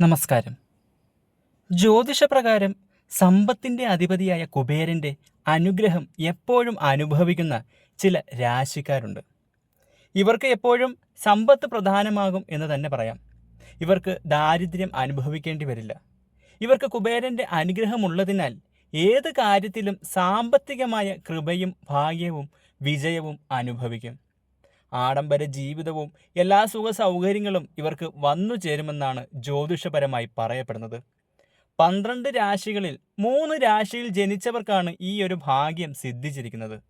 നമസ്കാരം. ജ്യോതിഷപ്രകാരം സമ്പത്തിന്റെ അധിപതിയായ കുബേരന്റെ അനുഗ്രഹം എപ്പോഴും അനുഭവിക്കുന്ന ചില രാശിക്കാരുണ്ട്. ഇവർക്ക് എപ്പോഴും സമ്പത്ത് പ്രധാനമാകും എന്ന് തന്നെ പറയാം. ഇവർക്ക് ദാരിദ്ര്യം അനുഭവിക്കേണ്ടി വരില്ല. ഇവർക്ക് കുബേരന്റെ അനുഗ്രഹമുള്ളതിനാൽ ഏത് കാര്യത്തിലും സാമ്പത്തികമായ കൃപയും ഭാഗ്യവും വിജയവും അനുഭവിക്കും. ആഡംബര ജീവിതവും എല്ലാ സുഖ സൗകര്യങ്ങളും ഇവർക്ക് വന്നു ചേരുമെന്നാണ് ജ്യോതിഷപരമായി പറയപ്പെടുന്നത്. പന്ത്രണ്ട് രാശികളിൽ മൂന്ന് രാശിയിൽ ജനിച്ചവർക്കാണ് ഈ ഒരു ഭാഗ്യം സിദ്ധിച്ചിരിക്കുന്നത്.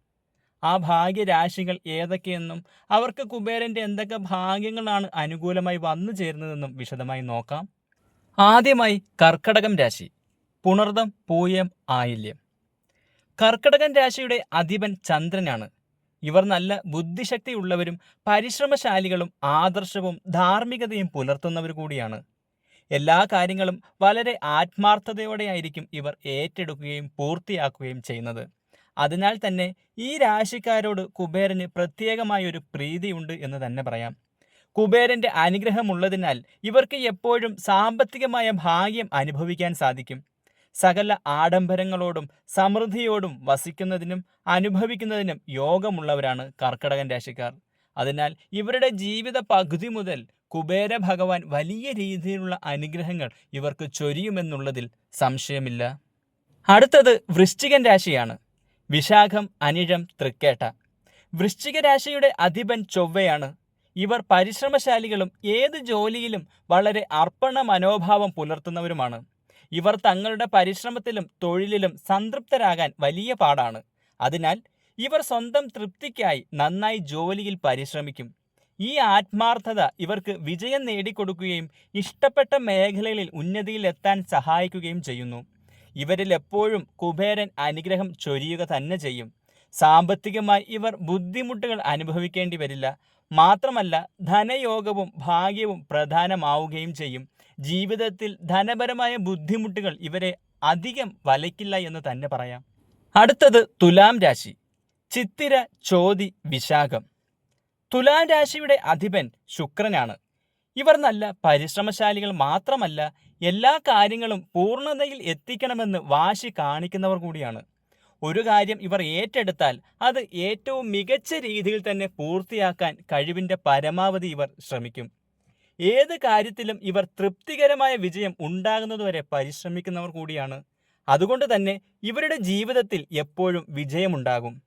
ആ ഭാഗ്യരാശികൾ ഏതൊക്കെയെന്നും അവർക്ക് കുബേരന്റെ എന്തൊക്കെ ഭാഗ്യങ്ങളാണ് അനുകൂലമായി വന്നു ചേരുന്നതെന്നും വിശദമായി നോക്കാം. ആദ്യമായി കർക്കടകം രാശി പുണർദം പൂയം ആയില്യം. കർക്കടകൻ രാശിയുടെ അധിപൻ ചന്ദ്രനാണ്. ഇവർ നല്ല ബുദ്ധിശക്തിയുള്ളവരും പരിശ്രമശാലികളും ആദർശവും ധാർമ്മികതയും പുലർത്തുന്നവർ കൂടിയാണ്. എല്ലാ കാര്യങ്ങളും വളരെ ആത്മാർത്ഥതയോടെയായിരിക്കും ഇവർ ഏറ്റെടുക്കുകയും പൂർത്തിയാക്കുകയും ചെയ്യുന്നത്. അതിനാൽ തന്നെ ഈ രാശിക്കാരോട് കുബേരന് പ്രത്യേകമായൊരു പ്രീതിയുണ്ട് എന്ന് തന്നെ പറയാം. കുബേരന്റെ അനുഗ്രഹമുള്ളതിനാൽ ഇവർക്ക് എപ്പോഴും സാമ്പത്തികമായ ഭാഗ്യം അനുഭവിക്കാൻ സാധിക്കും. സകല ആഡംബരങ്ങളോടും സമൃദ്ധിയോടും വസിക്കുന്നതിനും അനുഭവിക്കുന്നതിനും യോഗമുള്ളവരാണ് കർക്കടകൻ രാശിക്കാർ. അതിനാൽ ഇവരുടെ ജീവിത പകുതി മുതൽ കുബേര ഭഗവാൻ വലിയ രീതിയിലുള്ള അനുഗ്രഹങ്ങൾ ഇവർക്ക് ചൊരിയുമെന്നുള്ളതിൽ സംശയമില്ല. അടുത്തത് വൃശ്ചികൻ രാശിയാണ്. വിശാഖം അനിഴം തൃക്കേട്ട. വൃശ്ചിക രാശിയുടെ അധിപൻ ചൊവ്വയാണ്. ഇവർ പരിശ്രമശാലികളും ഏത് ജോലിയിലും വളരെ അർപ്പണ മനോഭാവം പുലർത്തുന്നവരുമാണ്. ഇവർ തങ്ങളുടെ പരിശ്രമത്തിലും തൊഴിലിലും സംതൃപ്തരാകാൻ വലിയ പാടാണ്. അതിനാൽ ഇവർ സ്വന്തം തൃപ്തിക്കായി നന്നായി ജോലിയിൽ പരിശ്രമിക്കും. ഈ ആത്മാർത്ഥത ഇവർക്ക് വിജയം നേടിക്കൊടുക്കുകയും ഇഷ്ടപ്പെട്ട മേഖലകളിൽ ഉന്നതിയിലെത്താൻ സഹായിക്കുകയും ചെയ്യുന്നു. ഇവരിൽ എപ്പോഴും കുബേരൻ അനുഗ്രഹം ചൊരിയുക തന്നെ ചെയ്യും. സാമ്പത്തികമായി ഇവർ ബുദ്ധിമുട്ടുകൾ അനുഭവിക്കേണ്ടി വരില്ല. മാത്രമല്ല ധനയോഗവും ഭാഗ്യവും പ്രധാനമാവുകയും ചെയ്യും. ജീവിതത്തിൽ ധനപരമായ ബുദ്ധിമുട്ടുകൾ ഇവരെ അധികം വലയ്ക്കില്ല എന്ന് തന്നെ പറയാം. അടുത്തത് തുലാം രാശി. ചിത്തിര ചോതി വിശാഖം. തുലാം രാശിയുടെ അധിപൻ ശുക്രനാണ്. ഇവർ നല്ല പരിശ്രമശാലികൾ മാത്രമല്ല എല്ലാ കാര്യങ്ങളും പൂർണതയിൽ എത്തിക്കണമെന്ന് വാശി കാണിക്കുന്നവർ കൂടിയാണ്. ഒരു കാര്യം ഇവർ ഏറ്റെടുത്താൽ അത് ഏറ്റവും മികച്ച രീതിയിൽ തന്നെ പൂർത്തിയാക്കാൻ കഴിവിന്റെ പരമാവധി ഇവർ ശ്രമിക്കും. ഏത് കാര്യത്തിലും ഇവർ തൃപ്തികരമായ വിജയം ഉണ്ടാകുന്നതുവരെ പരിശ്രമിക്കുന്നവർ കൂടിയാണ്. അതുകൊണ്ട് തന്നെ ഇവരുടെ ജീവിതത്തിൽ എപ്പോഴും വിജയമുണ്ടാകും.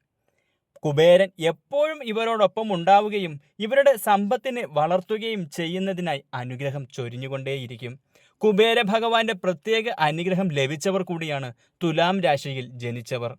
കുബേരൻ എപ്പോഴും ഇവരോടൊപ്പം ഉണ്ടാവുകയും ഇവരുടെ സമ്പത്തിനെ വളർത്തുകയും ചെയ്യുന്നതിനായി അനുഗ്രഹം ചൊരിഞ്ഞുകൊണ്ടേയിരിക്കും. കുബേര ഭഗവാന്റെ പ്രത്യേക അനുഗ്രഹം ലഭിച്ചവർ കൂടിയാണ് തുലാം രാശിയിൽ ജനിച്ചവർ.